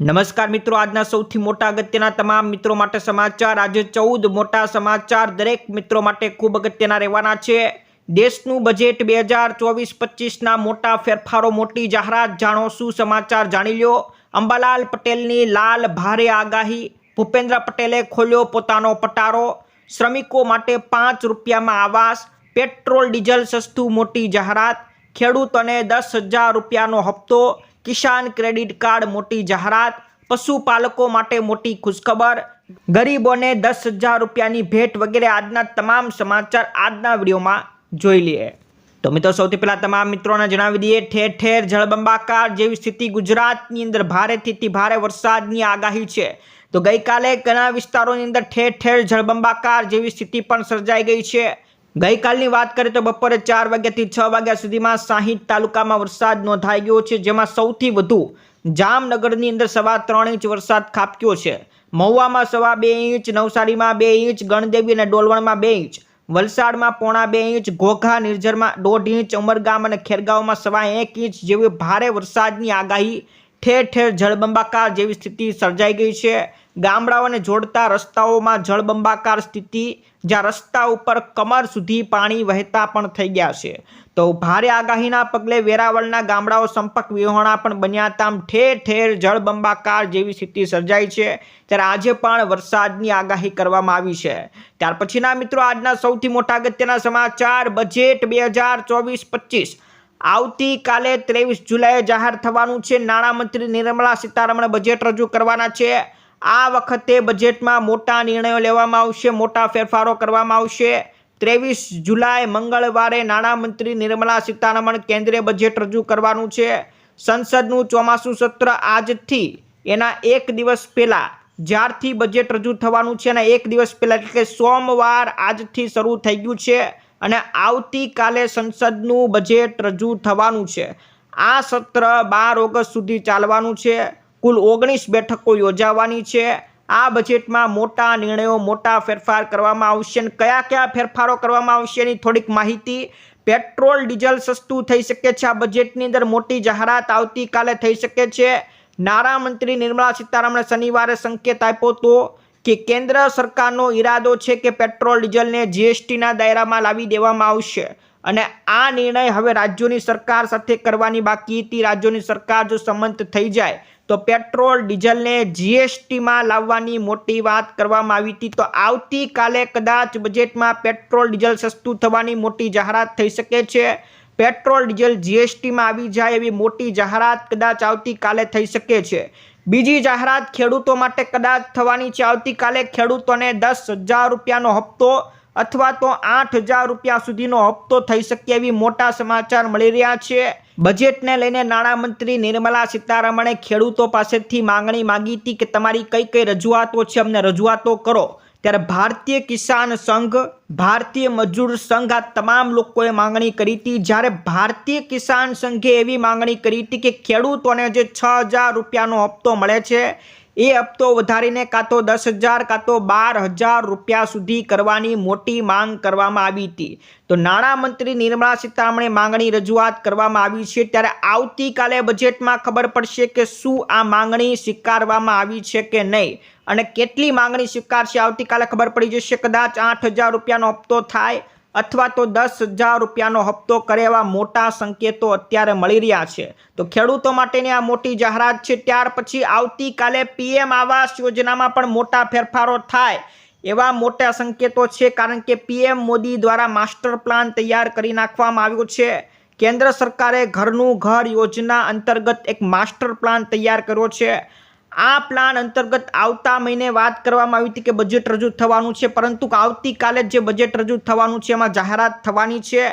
નમસ્કાર મિત્રો, આજના સૌથી મોટા અગત્યના તમામ મિત્રો માટે સમાચાર. આજે ચૌદ મોટા સમાચાર દરેક મિત્રો માટે ખૂબ અગત્યના રહેવાના છે. દેશનું બજેટ બે હજાર ચોવીસ પચીસના મોટા ફેરફારો મોટી જાહેરાત. જાણો શું સમાચાર જાણી લ્યો? અંબાલાલ પટેલની લાલ ભારે આગાહી. ભૂપેન્દ્ર પટેલે ખોલ્યો પોતાનો પટારો. શ્રમિકો માટે પાંચ રૂપિયામાં આવાસ. પેટ્રોલ, ડીઝલ સસ્તું મોટી જાહેરાત. ખેડૂતોને દસ હજાર રૂપિયાનો હપ્તો. કિસાન ક્રેડિટ કાર્ડ મોટી જાહેરાત, પશુપાલકો માટે મોટી ખુશખબર. ગરીબોને દસ હજાર રૂપિયાની ભેટ વગેરે આજના તમામ સમાચાર આજના વિડીયોમાં જોઈ લઈએ. તો મિત્રો, સૌથી પહેલાં તમામ મિત્રોને જણાવી દઈએ, ઠેર ઠેર જળબંબાકાર જેવી સ્થિતિ ગુજરાતની અંદર ભારેથી ભારે વરસાદની આગાહી છે. તો ગઈકાલે ઘણા વિસ્તારોની અંદર ઠેર ઠેર જળબંબાકાર જેવી સ્થિતિ પણ સર્જાઈ ગઈ છે. ગઈકાલની વાત કરીએ તો બપોરે ચાર વાગ્યાથી છ વાગ્યા સુધીમાં સાહીઠ તાલુકામાં વરસાદ નોંધાઈ ગયો છે, જેમાં સૌથી વધુ જામનગરની અંદર સવા ત્રણ ઇંચ વરસાદ ખાબક્યો છે. મહુવામાં સવા બે ઇંચ, નવસારીમાં બે ઇંચ, ગણદેવી અને ડોલવણમાં બે ઇંચ, વલસાડમાં પોણા બે ઇંચ, ઘોઘા, નિર્જરમાં દોઢ ઇંચ, ઉમરગામ અને ખેરગાંવમાં સવા એક ઇંચ જેવી ભારે વરસાદની આગાહી ઠેર ઠેર જળબંબાકાર જેવી સ્થિતિ સર્જાઈ ગઈ છે. ગામડાઓને જોડતા રસ્તાઓમાં જળબંબાકાર સ્થિતિ, જ્યાં રસ્તા ઉપર કમર સુધી પાણી વહેતા પણ થઈ ગયા છે. તો ભારે આગાહીના પગલે વેરાવળના ગામડાઓ સંપર્ક વિહોણા પણ બન્યા તામ ઠેર ઠેર જળબંબાકાર જેવી સ્થિતિ સર્જાઈ છે. ત્યારે આજે પણ વરસાદની આગાહી કરવામાં આવી છે. ત્યાર પછીના મિત્રો, આજના સૌથી મોટા અગત્યના સમાચાર, બજેટ બે હજાર ચોવીસ પચીસ. આવતીકાલે ત્રેવીસ જુલાઈએ જાહેર થવાનું છે. નાણામંત્રી નિર્મલા સીતારમણ બજેટ રજૂ કરવાના છે. આ વખતે બજેટમાં મોટા નિર્ણયો લેવામાં આવશે, મોટા ફેરફારો કરવામાં આવશે. ત્રેવીસ જુલાઈ મંગળવારે નાણામંત્રી નિર્મલા સીતારમણ કેન્દ્રીય બજેટ રજૂ કરવાનું છે. સંસદનું ચોમાસું સત્ર આજથી એના એક દિવસ પહેલાં જ્યારથી બજેટ રજૂ થવાનું છે અને એક દિવસ પહેલાં એટલે કે સોમવાર આજથી શરૂ થઈ ગયું છે. અને આવતીકાલે સંસદનું બજેટ રજૂ થવાનું છે. આ સત્ર બાર ઓગસ્ટ સુધી ચાલવાનું છે. કુલ ઓગણીસ બેઠકો યોજાવાની છે. આ બજેટમાં મોટા નિર્ણયો, મોટા ફેરફાર કરવામાં આવશે અને કયા કયા ફેરફારો કરવામાં આવશે એની થોડીક માહિતી પેટ્રોલ, ડીઝલ સસ્તું થઈ શકે છે. આ બજેટની અંદર મોટી જાહેરાત આવતીકાલે થઈ શકે છે. નાણામંત્રી નિર્મલા સીતારામણે શનિવારે સંકેત આપ્યો હતો. કે કેન્દ્ર સરકારનો ઈરાદો છે કે પેટ્રોલ, ડીઝલને જીએસટીના દાયરામાં લાવી દેવામાં આવશે. અને આ નિર્ણય હવે રાજ્યોની સરકાર સાથે કરવાની બાકી હતી. રાજ્યોની સરકાર જો સંમત થઈ જાય, તો પેટ્રોલ, ડીઝલને જીએસટીમાં લાવવાની મોટી વાત કરવામાં આવી હતી. તો આવતીકાલે કદાચ બજેટમાં પેટ્રોલ, ડીઝલ સસ્તું થવાની મોટી જાહેરાત થઈ શકે છે. પેટ્રોલ, ડીઝલ જીએસટીમાં આવી જાય એવી મોટી જાહેરાત કદાચ આવતીકાલે થઈ શકે છે. બીજી જાહેરાત, ખેડૂતો માટે કદાચ થવાની છે. આવતીકાલે ખેડૂતોને દસ હજાર રૂપિયાનો હપ્તો અથવા તો આઠ હજાર રૂપિયા સુધીનો હપ્તો થઈ શકે એવી મોટા સમાચાર મળી રહ્યા છે. બજેટને લઈને નાણામંત્રી નિર્મલા સીતારમણે ખેડૂતો પાસેથી માંગણી માંગી હતી કે તમારી કઈ કઈ રજૂઆતો છે? અમને રજૂઆતો કરો. ત્યારે ભારતીય કિસાન સંઘ, ભારતીય મજૂર સંઘ આ તમામ લોકોએ માંગણી કરી હતી. જ્યારે ભારતીય કિસાન સંઘે એવી માંગણી કરી હતી કે ખેડૂતોને જે છ હજાર રૂપિયાનો હપ્તો મળે છે એ હપ્તો વધારીને કાં તો દસ હજાર, કાં તો બાર હજાર રૂપિયા સુધી કરવાની મોટી માંગ કરવામાં આવી હતી. તો નાણામંત્રી નિર્મલા સીતારમણે માંગણી રજૂઆત કરવામાં આવી છે. ત્યારે આવતીકાલે બજેટમાં ખબર પડશે કે શું આ માંગણી સ્વીકારવામાં આવી છે કે નહીં. અને કેટલી માંગણી સ્વીકારશે આવતીકાલે ખબર પડી જશે. કદાચ આઠ હજાર રૂપિયાનો હપ્તો થાય અથવા તો દસ હજાર રૂપિયાનો હપ્તો કરે એવા મોટા સંકેતો અત્યારે મળી રહ્યા છે. તો ખેડૂતો માટેની આ મોટી જાહેરાત છે, ત્યાર પછી આવતીકાલે પીએમ આવાસ યોજનામાં પણ મોટા ફેરફારો થાય એવા મોટા સંકેતો છે, કારણ કે પીએમ મોદી દ્વારા માસ્ટર પ્લાન તૈયાર કરી નાખવામાં આવ્યો છે. કેન્દ્ર સરકારે ઘરનું ઘર યોજના અંતર્ગત એક માસ્ટર પ્લાન તૈયાર કર્યો છે. આ પ્લાન અંતર્ગત આવતા મહિને વાત કરવામાં આવી હતી કે બજેટ રજૂ થવાનું છે, પરંતુ આવતીકાલે જે બજેટ રજૂ થવાનું છે, એમાં જાહેરાત થવાની છે.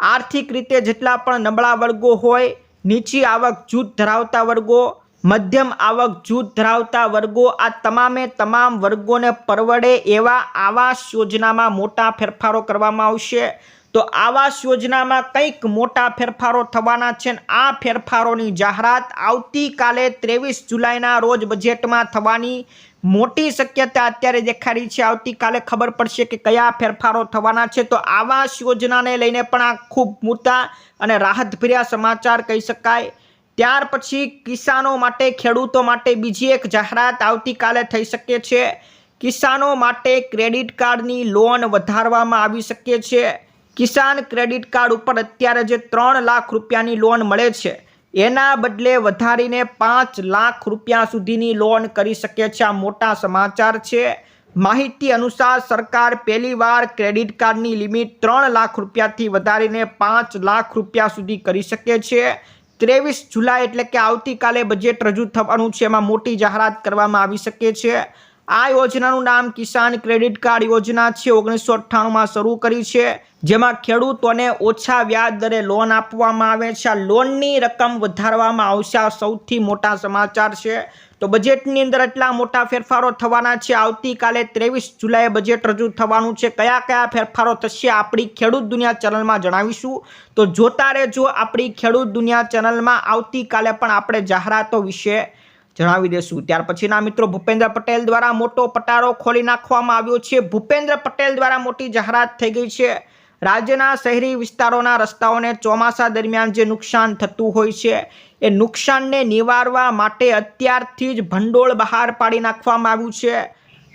આર્થિક રીતે જેટલા પણ નબળા વર્ગો હોય, નીચી આવક જૂથ ધરાવતા વર્ગો, મધ્યમ આવક જૂથ ધરાવતા વર્ગો, આ તમામે તમામ વર્ગોને પરવડે એવા આવાસ યોજનામાં મોટા ફેરફારો કરવામાં આવશે. તો આવાસ યોજનામાં કંઈક મોટા ફેરફારો થવાના છે આ ફેરફારોની જાહેરાત આવતીકાલે ત્રેવીસ જુલાઈના રોજ બજેટમાં થવાની મોટી શક્યતા અત્યારે દેખાડી છે. આવતીકાલે ખબર પડશે કે કયા ફેરફારો થવાના છે. તો આવાસ યોજનાને લઈને પણ આ ખૂબ મોટા અને રાહતભર્યા સમાચાર કહી શકાય. ત્યાર પછી કિસાનો માટે, ખેડૂતો માટે બીજી એક જાહેરાત આવતીકાલે થઈ શકે છે. કિસાનો માટે ક્રેડિટ કાર્ડની લોન વધારવામાં આવી શકે છે. કિસાન ક્રેડિટ કાર્ડ ઉપર અત્યારે જે ત્રણ લાખ રૂપિયાની લોન મળે છે, એના બદલે વધારીને પાંચ લાખ રૂપિયા સુધીની લોન કરી શકે છે. આ મોટા સમાચાર છે. માહિતી અનુસાર સરકાર પહેલીવાર ક્રેડિટ કાર્ડની લિમિટ ત્રણ લાખ રૂપિયાથી વધારીને પાંચ લાખ રૂપિયા સુધી કરી શકે છે. ત્રેવીસ જુલાઈ એટલે કે આવતીકાલે બજેટ રજૂ થવાનું છે. એમાં મોટી જાહેરાત કરવામાં આવી શકે છે. આ યોજનાનું નામ કિસાન ક્રેડિટ કાર્ડ યોજના છે. ઓગણીસો અઠ્ઠાણુંમાં શરૂ કરી છે. જેમાં ખેડૂતોને ઓછા વ્યાજ દરે લોન આપવામાં આવે છે. આ લોનની રકમ વધારવામાં આવશે. આ સૌથી મોટા સમાચાર છે. તો બજેટની અંદર એટલા મોટા ફેરફારો થવાના છે. આવતીકાલે ત્રેવીસ જુલાઈએ બજેટ રજૂ થવાનું છે. કયા કયા ફેરફારો થશે આપણી ખેડૂત દુનિયા ચેનલમાં જણાવીશું. તો જોતા રહેજો આપણી ખેડૂત દુનિયા ચેનલમાં. આવતીકાલે પણ આપણે જાહેરાતો વિશે જણાવી દેશું. ત્યાર પછીના મિત્રો ભૂપેન્દ્ર પટેલ દ્વારા મોટો પટારો ખોલી નાખવામાં આવ્યો છે. ભૂપેન્દ્ર પટેલ દ્વારા મોટી જાહેરાત થઈ ગઈ છે. રાજ્યના શહેરી વિસ્તારોના રસ્તાઓને ચોમાસા દરમિયાન જે નુકસાન થતું હોય છે, એ નુકસાનને નિવારવા માટે અત્યારથી જ ભંડોળ બહાર પાડી નાખવામાં આવ્યું છે.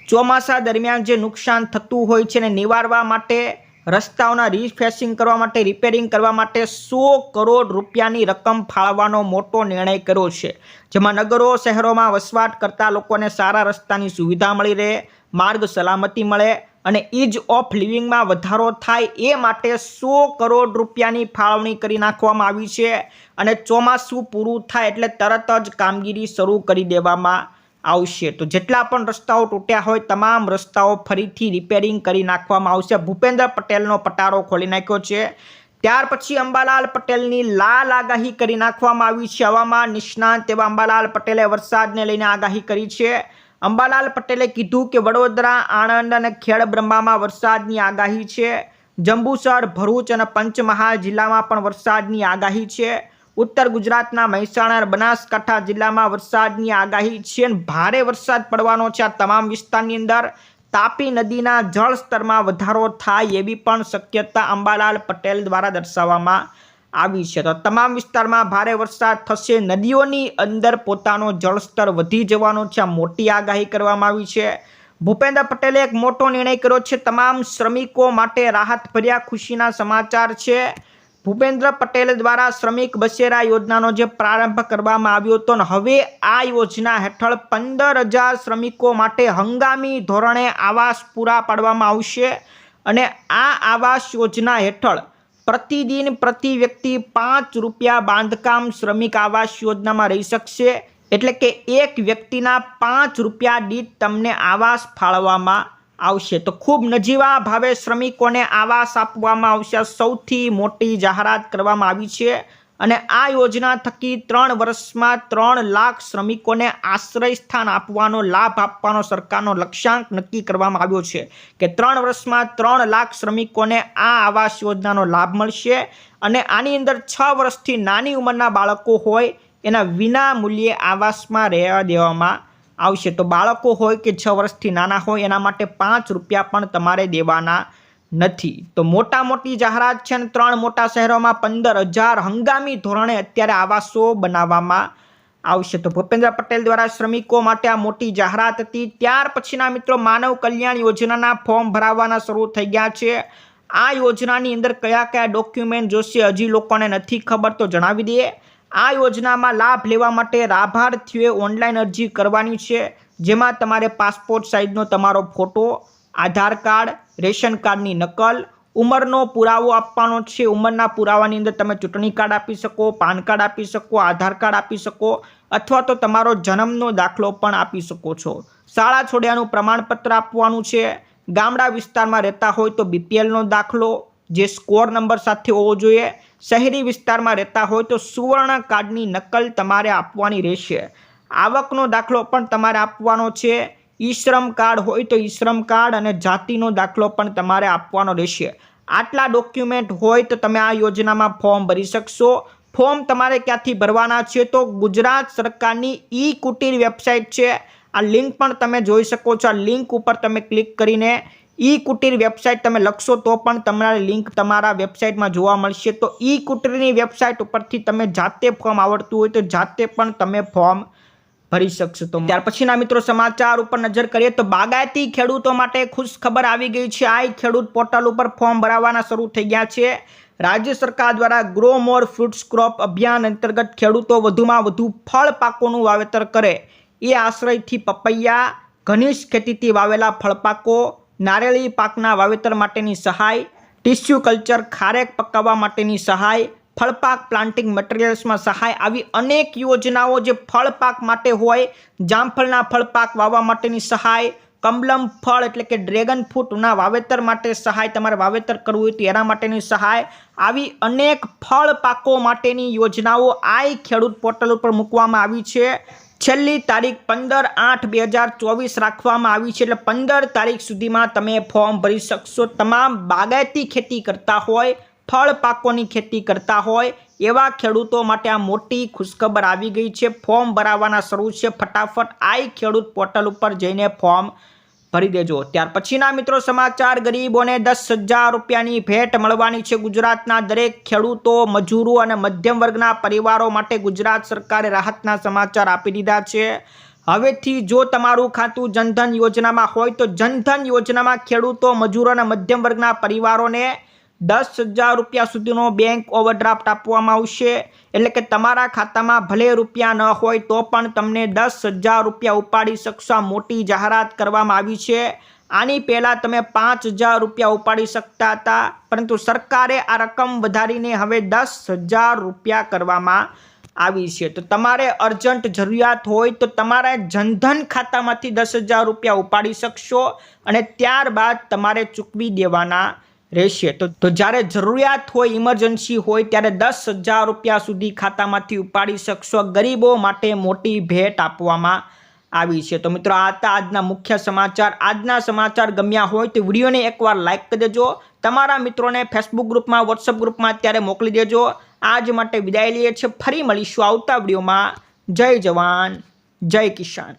ચોમાસા દરમિયાન જે નુકસાન થતું હોય છે, એને નિવારવા માટે રસ્તાઓના રિફેસિંગ કરવા માટે રિપેરિંગ કરવા માટે સો કરોડ રૂપિયાની રકમ ફાળવવાનો મોટો નિર્ણય કર્યો છે. જેમાં નગરો, શહેરોમાં વસવાટ કરતા લોકોને સારા રસ્તાની સુવિધા મળી રહે, માર્ગ સલામતી મળે અને ઇઝ ઓફ લિવિંગમાં વધારો થાય એ માટે સો કરોડ રૂપિયાની ફાળવણી કરી નાખવામાં આવી છે અને ચોમાસું પૂરું થાય એટલે તરત જ કામગીરી શરૂ કરી દેવામાં આવશે. તો જેટલા પણ રસ્તાઓ તૂટ્યા હોય, તમામ રસ્તાઓ ફરીથી રિપેરિંગ કરી નાખવામાં આવશે. ભૂપેન્દ્ર પટેલનો પટારો ખોલી નાખ્યો છે. ત્યાર પછી અંબાલાલ પટેલની લાલ આગાહી કરી નાખવામાં આવી છે. હવામાન નિષ્ણાંત એવા અંબાલાલ પટેલે વરસાદને લઈને આગાહી કરી છે. અંબાલાલ પટેલે કીધું કે વડોદરા, આણંદ અને ખેડબ્રહ્મામાં વરસાદની આગાહી છે. જંબુસર, ભરૂચ અને પંચમહાલ જિલ્લામાં પણ વરસાદની આગાહી છે. ઉત્તર ગુજરાતના મહેસાણા બનાસકાંઠા જિલ્લામાં વરસાદની આગાહી છે અને ભારે વરસાદ પડવાનો છે. આ તમામ વિસ્તારની અંદર તાપી નદીના જળસ્તરમાં વધારો થાય એવી પણ શક્યતા અંબાલાલ પટેલ દ્વારા દર્શાવવામાં આવી છે. તો તમામ વિસ્તારમાં ભારે વરસાદ થશે. નદીઓની અંદર પોતાનો જળસ્તર વધી જવાનો છે. આ મોટી આગાહી કરવામાં આવી છે. ભૂપેન્દ્ર પટેલે એક મોટો નિર્ણય કર્યો છે. તમામ શ્રમિકો માટે રાહત ભર્યા ખુશીના સમાચાર છે. ભૂપેન્દ્ર પટેલ દ્વારા શ્રમિક બસેરા યોજનાનો જે પ્રારંભ કરવામાં આવ્યો હતો ને હવે આ યોજના હેઠળ પંદર હજાર શ્રમિકો માટે હંગામી ધોરણે આવાસ પૂરા પાડવામાં આવશે અને આ આવાસ યોજના હેઠળ પ્રતિદિન પ્રતિ વ્યક્તિ પાંચ રૂપિયા બાંધકામ શ્રમિક આવાસ યોજનામાં રહી શકશે. એટલે કે એક વ્યક્તિના પાંચ રૂપિયા દીઠ તમને આવાસ ફાળવવામાં આવશે. તો ખૂબ નજીવા ભાવે શ્રમિકોને આવાસ આપવામાં આવશે. સૌથી મોટી જાહેરાત કરવામાં આવી છે અને આ યોજના થકી ત્રણ વર્ષમાં ત્રણ લાખ શ્રમિકોને આશ્રય સ્થાન આપવાનો લાભ આપવાનો સરકારનો લક્ષ્યાંક નક્કી કરવામાં આવ્યો છે કે ત્રણ વર્ષમાં ત્રણ લાખ શ્રમિકોને આ આવાસ યોજનાનો લાભ મળશે અને આની અંદર છ વર્ષથી નાની ઉંમરના બાળકો હોય એના વિના મૂલ્યે આવાસમાં રહેવા દેવામાં આવશે. તો બાળકો હોય કે છ વર્ષથી નાના હોય, એના માટે પાંચ રૂપિયા પણ તમારે દેવાના નથી. તો મોટા મોટી જાહેરાત છે અને ત્રણ મોટા શહેરોમાં પંદર હજાર હંગામી ધોરણે અત્યારે આવાસો બનાવવામાં આવશે. તો ભૂપેન્દ્ર પટેલ દ્વારા શ્રમિકો માટે આ મોટી જાહેરાત હતી. ત્યાર પછીના મિત્રો, માનવ કલ્યાણ યોજનાના ફોર્મ ભરાવવાના શરૂ થઈ ગયા છે. આ યોજનાની અંદર કયા કયા ડોક્યુમેન્ટ જોશે, હજી લોકોને નથી ખબર. તો જણાવી દઈએ. આ યોજનામાં લાભ લેવા માટે લાભાર્થીઓએ ઓનલાઈન અરજી કરવાની છે. જેમાં તમારે પાસપોર્ટ સાઇઝનો તમારો ફોટો, આધાર કાર્ડ, રેશન કાર્ડની નકલ, ઉંમરનો પુરાવો આપવાનો છે. ઉંમરના પુરાવાની અંદર તમે ચૂંટણી કાર્ડ આપી શકો, પાન કાર્ડ આપી શકો, આધાર કાર્ડ આપી શકો, અથવા તો તમારો જન્મનો દાખલો પણ આપી શકો છો. શાળા છોડ્યાનું પ્રમાણપત્ર આપવાનું છે. ગામડા વિસ્તારમાં રહેતા હોય તો બીપીએલનો દાખલો જે સ્કોર નંબર સાથે હોવો જોઈએ, શહેરી વિસ્તારમાં રહેતા હોય તો સુવર્ણ કાર્ડની નકલ તમારે આપવાની રહેશે. આવકનો દાખલો પણ તમારે આપવાનો છે. ઈ શ્રમ કાર્ડ હોય તો ઈ શ્રમ કાર્ડ અને જાતિનો દાખલો પણ તમારે આપવાનો રહેશે. આટલા ડોક્યુમેન્ટ હોય તો તમે આ યોજનામાં ફોર્મ ભરી શકશો. ફોર્મ તમારે ક્યાંથી ભરવાના છે તો ગુજરાત સરકારની ઈ કુટીર વેબસાઇટ છે. આ લિંક પણ તમે જોઈ શકો છો. આ લિંક ઉપર તમે ક્લિક કરીને ઈ કુટીર વેબસાઇટ તમે લખશો તો પણ તમારા લિંક તમારા વેબસાઇટમાં જોવા મળશે. તો ઈ કુટીરની વેબસાઇટ ઉપરથી તમે જાતે ફોર્મ આવડતું હોય તો જાતે પણ તમે ફોર્મ ભરી શકશો. તો ત્યાર પછીના મિત્રો સમાચાર ઉપર નજર કરીએ તો બાગાયતી ખેડૂતો માટે ખુશ ખબર આવી ગઈ છે. આ ખેડૂત પોર્ટલ ઉપર ફોર્મ ભરાવાના શરૂ થઈ ગયા છે. રાજ્ય સરકાર દ્વારા ગ્રો મોર ફ્રૂટ્સ ક્રોપ અભિયાન અંતર્ગત ખેડૂતો વધુમાં વધુ ફળ પાકોનું વાવેતર કરે. એ આશ્રયથી પપૈયા, ઘનિષ્ઠ ખેતીથી વાવેલા ફળપાકો નારેળી પાકના વાવેતર માટેની સહાય ટિશ્યુ કલ્ચર ખારેક પકાવવા માટેની સહાય, ફળપાક પ્લાન્ટિંગ મટીરિયલ્સમાં સહાય આવી અનેક યોજનાઓ જે ફળપાક માટે હોય, જામફળના ફળપાક વાવવા માટેની સહાય કમલમ ફળ એટલે કે ડ્રેગન ફ્રૂટના વાવેતર માટે સહાય તમારે વાવેતર કરવું હોય તો એના માટેની સહાય. આવી અનેક ફળ પાકો માટેની યોજનાઓ આઈ ખેડૂત પોર્ટલ ઉપર મૂકવામાં આવી છે. છેલ્લી તારીખ પંદર આઠ બે હજાર ચોવીસ રાખવામાં આવી છે એટલે પંદર તારીખ સુધીમાં તમે ફોર્મ ભરી શકશો. તમામ બાગાયતી ખેતી કરતા હોય, ફળ પાકોની ખેતી કરતા હોય, એવા ખેડૂતો માટે આ મોટી ખુશખબર આવી ગઈ છે. ફોર્મ ભરાવાના શરૂ છે. ફટાફટ આઈ ખેડૂત પોર્ટલ ઉપર જઈને ફોર્મ ભરી દેજો. ત્યાર પછીના મિત્રો સમાચાર, ગરીબોને દસ હજાર રૂપિયાની ભેટ મળવાની છે ગુજરાતના દરેક ખેડૂતો, મજૂરો અને મધ્યમ વર્ગના પરિવારો માટે ગુજરાત સરકારે રાહતના સમાચાર આપી દીધા છે. હવેથી જો તમારું ખાતું જનધન યોજનામાં હોય તો જનધન યોજનામાં ખેડૂતો, મજૂરો અને મધ્યમ વર્ગના પરિવારોને દસ હજાર રૂપિયા સુધીનો બેંક ઓવરડ્રાફ્ટ આપવામાં આવશે. એટલે કે તમારા ખાતામાં ભલે રૂપિયા ન હોય તો પણ તમને દસ હજાર રૂપિયા ઉપાડી શકશો. મોટી જાહેરાત કરવામાં આવી છે. આની પહેલાં તમે પાંચ હજાર રૂપિયા ઉપાડી શકતા હતા. પરંતુ સરકારે આ રકમ વધારીને હવે દસ હજાર રૂપિયા કરવામાં આવી છે. તો તમારે અર્જન્ટ જરૂરિયાત હોય તો તમારા જનધન ખાતામાંથી દસ હજાર રૂપિયા ઉપાડી શકશો અને ત્યારબાદ તમારે ચૂકવી દેવાના રહેશે. તો જ્યારે જરૂરિયાત હોય ઇમરજન્સી હોય, ત્યારે દસ હજાર રૂપિયા સુધી ખાતામાંથી ઉપાડી શકશો ગરીબો માટે મોટી ભેટ આપવામાં આવી છે. તો મિત્રો, આ હતા આજના મુખ્ય સમાચાર. આજના સમાચાર ગમ્યા હોય તો વિડીયોને એકવાર લાઇક કરી દેજો. તમારા મિત્રોને ફેસબુક ગ્રુપમાં વોટ્સઅપ ગ્રુપમાં અત્યારે મોકલી દેજો. આજ માટે વિદાય લઈએ છીએ. ફરી મળીશું આવતા વિડીયોમાં. જય જવાન, જય કિસાન.